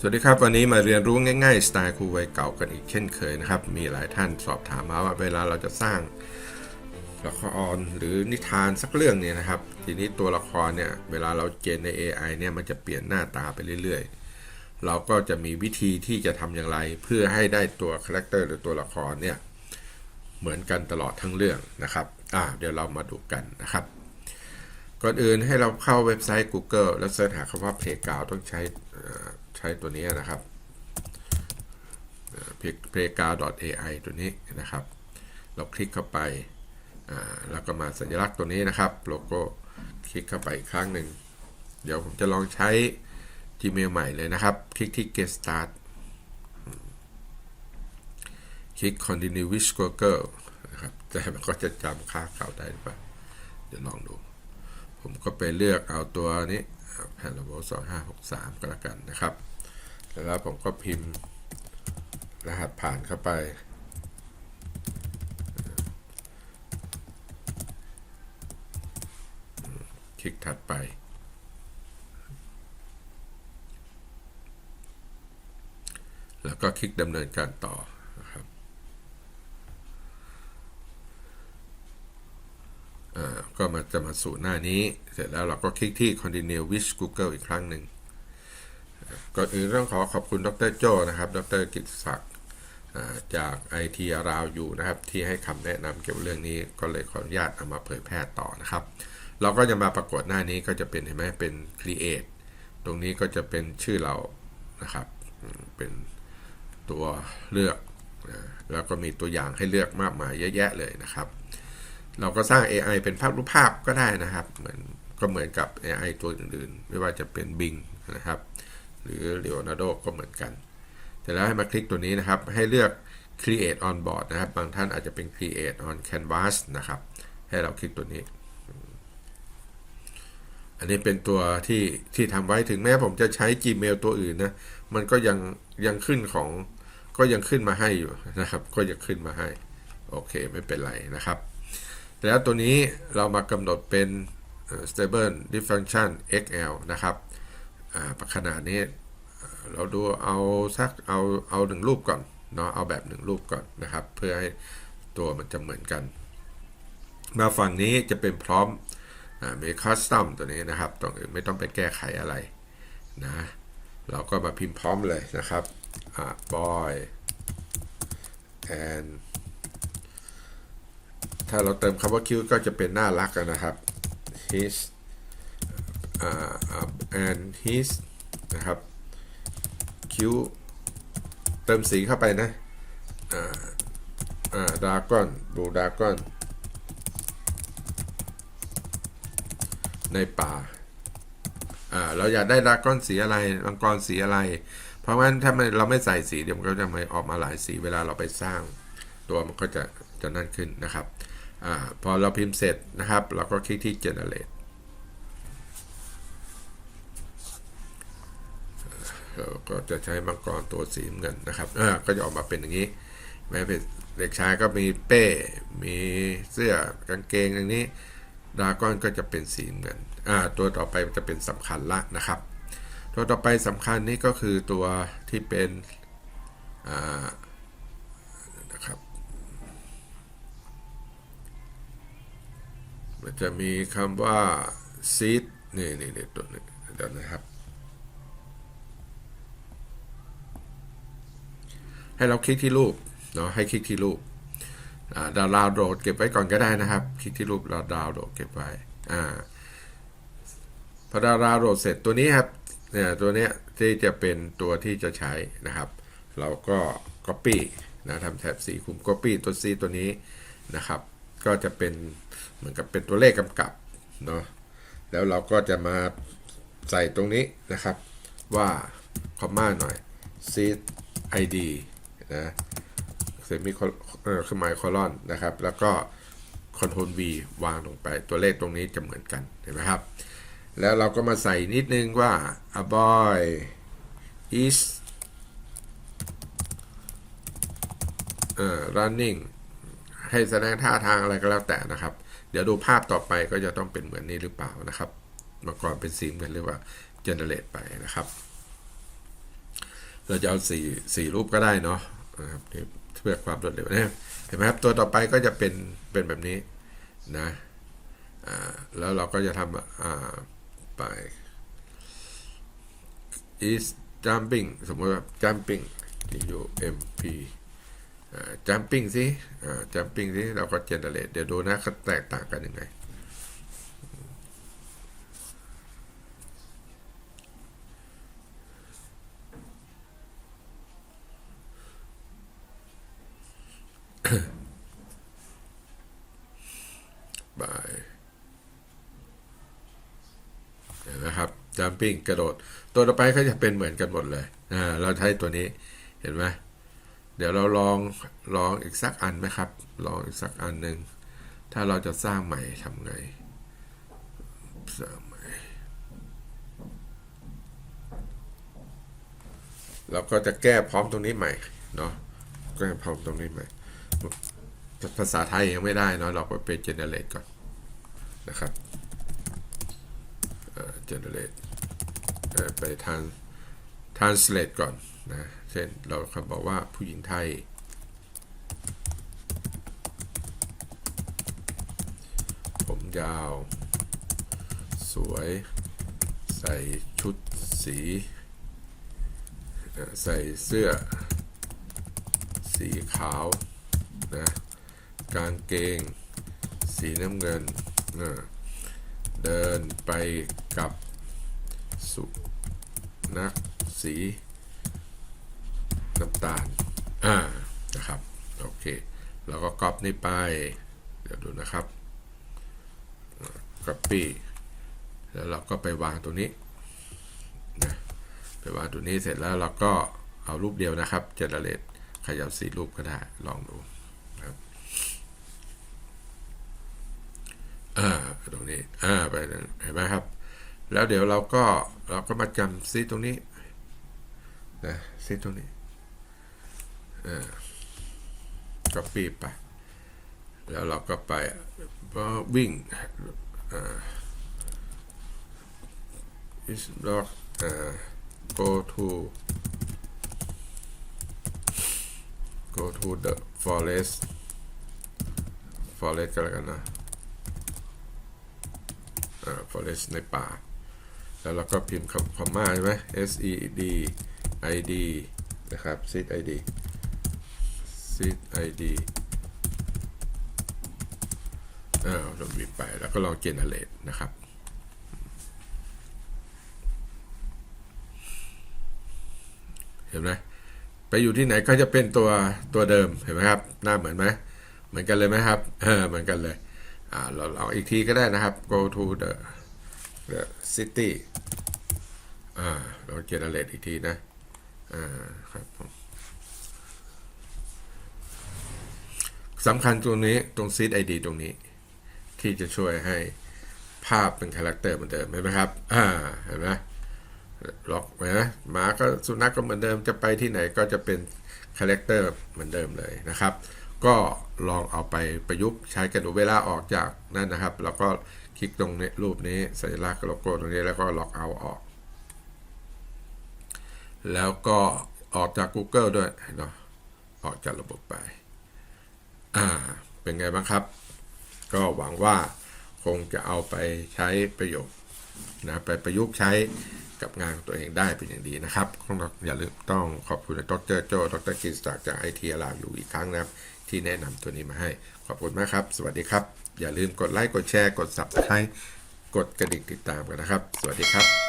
สวัสดีครับ วันนี้มาเรียนรู้ง่ายๆสไตล์ครูวัยเก่ากันอีกเช่นเคยนะครับ มีหลายท่านสอบถามมาว่าเวลาเราจะสร้างละครหรือนิทานสักเรื่องเนี่ยนะครับ ทีนี้ตัวละครเนี่ยเวลาเราเจนใน AI เนี่ยมันจะเปลี่ยนหน้าตาไปเรื่อยๆ เราก็จะมีวิธีที่จะทำอย่างไร เพื่อให้ได้ตัวคาแรคเตอร์หรือตัวละครเนี่ยเหมือนกันตลอดทั้งเรื่องนะครับอ่าเดี๋ยวเรามาดูกันนะครับ ก่อนอื่นให้เราเข้าเว็บไซต์ Google แล้วเสิร์ชหาคำว่า Playground ต้องใช้ ใช้ตัวนี้นะครับ playground.ai ตัวนี้นะครับ เราคลิกเข้าไปแล้วก็มาสัญลักษณ์ตัวนี้นะครับ โลโก้คลิกเข้าไปอีกครั้งหนึ่ง เดี๋ยวผมจะลองใช้ Gmail ใหม่เลยนะครับ คลิกที่ Get Start คลิก Continue with Google นะครับ แต่มันก็จะจำค่าเก่าได้หรือเปล่าเดี๋ยวลองดู ผมก็ไปเลือกเอาตัวนี้ แผ่นระบบสองห้าหกสามก็แล้วกันนะครับ แล้วผมก็พิมพ์รหัสผ่านเข้าไป คลิกถัดไป แล้วก็คลิกดำเนินการต่อนะครับ อ่า ก็มาจะมาสู่หน้านี้ เสร็จแล้วเราก็คลิกที่ continue with Google อีกครั้งหนึ่งก่อนอื่นต้องขอขอบคุณดรโจนะครับ ดรกิตศักดิ์อ่าจาก IT ราวอยู่นะครับ ที่ให้คำแนะนำเกี่ยวกับเรื่องนี้ก็เลยขออนุญาตเอามาเผยแพร่ต่อนะครับ เราก็จะมาปรากฏหน้านี้ก็จะเป็นเห็นไหมเป็น create ตรงนี้ก็จะเป็นชื่อเรานะครับ เป็นตัวเลือก แล้วก็มีตัวอย่างให้เลือกมากมายเยอะแยะเลยนะครับ เราก็สร้าง AI เป็นภาพรูปภาพก็ได้นะครับเหมือนก็เหมือนกับ AI ตัวอื่นๆ ไม่ว่าจะเป็น Bing นะครับ หรือ Leonardo ก็เหมือนกัน แต่แล้วให้มาคลิกตัวนี้นะครับ ให้เลือก create on board นะครับ บางท่านอาจจะเป็น create on canvas นะครับ ให้เราคลิกตัวนี้ อันนี้เป็นตัวที่ที่ทำไว้ถึงแม้ผมจะใช้ Gmail ตัวอื่นนะ มันก็ยังยังขึ้นของ ก็ยังขึ้นมาให้อยู่นะครับ ก็ยังขึ้นมาให้ โอเค ไม่เป็นไรนะครับ แล้วตัวนี้เรามากำหนดเป็น stable diffusion XL นะครับขนาดนี้เราดูเอาสักเอาเอาหนึ่งรูปก่อนเนาะเอาแบบหนึ่งรูปก่อนนะครับ เพื่อให้ตัวมันจะเหมือนกัน มาฝั่งนี้จะเป็นพร้อมอมีคัสตอมตัวนี้นะครับตรงอื่นไม่ต้องไปแก้ไขอะไรนะเราก็มาพิมพ์พร้อมเลยนะครับ boy and ถ้าเราเติมคำว่าคิ้วก็จะเป็นน่ารักนะครับ his อ่าอ่า and his นะครับคิ้วเติมสีเข้าไปนะอ่าอ่าดาก้อนบูดาก้อนในป่าเราอยากได้ดราก้อนสีอะไรมังกรสีอะไร เพราะงั้นถ้าเราไม่ใส่สีเดี๋ยวมันก็จะไม่ออกมาหลายสีเวลาเราไปสร้าง ตัวมันก็จะจะนั่นขึ้นนะครับ อพอเราพิมพ์เสร็จนะครับ เราก็คลิกที่ generate เราก็จะใช้มังกรตัวสีเงินนะครับก็จะออกมาเป็นอย่างนี้แม้เป็นเด็กชายก็มีเป้ มีเสื้อกางเกงอย่างนี้ดาก้อนก็จะเป็นสีเงินตัวต่อไปจะเป็นสำคัญละนะครับ ตัวต่อไปสำคัญนี่ก็คือตัวที่เป็นอ่า มันจะมีคำว่า seed นี่นี่นี่ตัวนี้เดี๋ยวนะครับ ให้เราคลิกที่รูปเนาะให้คลิกที่รูปอ่าดาวน์โหลดเก็บไว้ก่อนก็ได้นะครับ คลิกที่รูปเราดาวน์โหลดเก็บไว้อ่าพอดาวน์โหลดเสร็จตัวนี้ครับเนี่ยตัวเนี้ยที่จะเป็นตัวที่จะใช้นะครับ เราก็ Copy นะทำแถบสีคุม Copy ตัว C ตัวนี้นะครับ ก็จะเป็นเหมือนกับเป็นตัวเลขกำกับเนาะแล้วเราก็จะมาใส่ตรงนี้นะครับว่าคอมมาหน่อย seed id นะเซมิคเอ่อคือหมายคอลอนนะครับ แล้วก็ Ctrl V วางลงไปตัวเลขตรงนี้จะเหมือนกันเห็นไหมครับ แล้วเราก็มาใส่นิดนึงว่า a boy is เอ่อ running ให้แสดงท่าทางอะไรก็แล้วแต่นะครับ เดี๋ยวดูภาพต่อไปก็จะต้องเป็นเหมือนนี้หรือเปล่านะครับเมื่อก่อนเป็นสีเหมือนเรียกว่า generate ไปนะครับ เราจะเอาสี่สี่รูปก็ได้เนาะนะครับเพื่อความรวดเร็วนะเห็นไหมครับตัวต่อไปก็จะเป็นเป็นแบบนี้นะแล้วเราก็จะทำอ่าไป is jumping สมมติว่า jumping T U M P อ่า jumping สิอ่า jumping สิเราก็ generate เดี๋ยวดูนะเขาแตกต่างกันยังไงบายเห็นไหมครับ jumping กระโดด ตัวต่อไปก็จะเป็นเหมือนกันหมดเลย เราใช้ตัวนี้เห็นไหม เดี๋ยวเราลองลองอีกสักอันไหมครับ ลองอีกสักอันหนึ่งถ้าเราจะสร้างใหม่ทำไงสร้างใหม่เราก็จะแก้พร้อมตรงนี้ใหม่เนาะแก้พร้อมตรงนี้ใหม่ ภาษาไทยยังไม่ได้เนาะเราก็ไป generate ก่อนนะครับเออ generate เอ่อไปทาง translate ก่อน นะเช่นเราคำบอกว่าผู้หญิงไทย ผมยาว สวย ใส่ชุดสี ใส่เสื้อ สีขาวนะกางเกง สีน้ำเงินเออเดินไปกับสุนักสี น้ำตาล อ่า นะครับ โอเค เราก็ก๊อปนี่ไป เดี๋ยวดูนะครับก๊อปปี้แล้วเราก็ไปวางตรงนี้นะไปวางตรงนี้เสร็จแล้วเราก็เอารูปเดียวนะครับ เจเนเรตขยับสีรูปก็ได้ ลองดูอ่า ตรงนี้ อ่า ไป เห็นไหมครับ แล้วเดี๋ยวเราก็ เราก็มาจำซีตรงนี้นะซีตรงนี้ ก็ปีไป แล้วเราก็ไปก็วิ่งอ่า is block อ่ go to go to the forest forest ก็แล้วกันนะอ่า forest ในป่า แล้วเราก็พิมพ์คำคำมาใช่ไหม S E D I D นะครับ S E D ID seed ID อ้าวลงบีไปแล้วก็ลอง generate นะครับเห็นไหมไปอยู่ที่ไหนก็จะเป็นตัวตัวเดิมเห็นไหมครับ หน้าเหมือนไหมเหมือนกันเลยไหมครับเออเหมือนกันเลยอ่าเราลองอีกทีก็ได้นะครับ go to the the city อ่าเรา generate อีกทีนะอ่าครับผม สำคัญตรงนี้ตรง seed ID ตรงนี้ ที่จะช่วยให้ภาพเป็นคาแรคเตอร์เหมือนเดิมเห็นไหมครับ อ่า เห็นไหมล็อกไว้นะหมาก็สุนัขกก็เหมือนเดิมจะไปที่ไหนก็จะเป็นคาแรคเตอร์เหมือนเดิมเลยนะครับ ก็ลองเอาไปประยุกต์ใช้กันดูเวลาออกจากนั่นนะครับ แล้วก็คลิกตรงนี้รูปนี้สัญลักษณ์โลโก้ตรงนี้แล้วก็ล็อกเอาออก แล้วก็ออกจาก Google ด้วยเนาะออกจากระบบไป อ่า เป็นไงบ้างครับ ก็หวังว่าคงจะเอาไปใช้ประโยชน์นะไปประยุกต์ใช้กับงานของตัวเองได้เป็นอย่างดีนะครับต้องอย่าลืมต้องขอบคุณดรโจดรกินจากจากไอทีลาวอยู่อีกครั้งนะครับ ที่แนะนำตัวนี้มาให้ ขอบคุณมากครับ สวัสดีครับ อย่าลืมกดไลค์ กดแชร์ กด subscribe กดกระดิ่งติดตามกันนะครับ สวัสดีครับ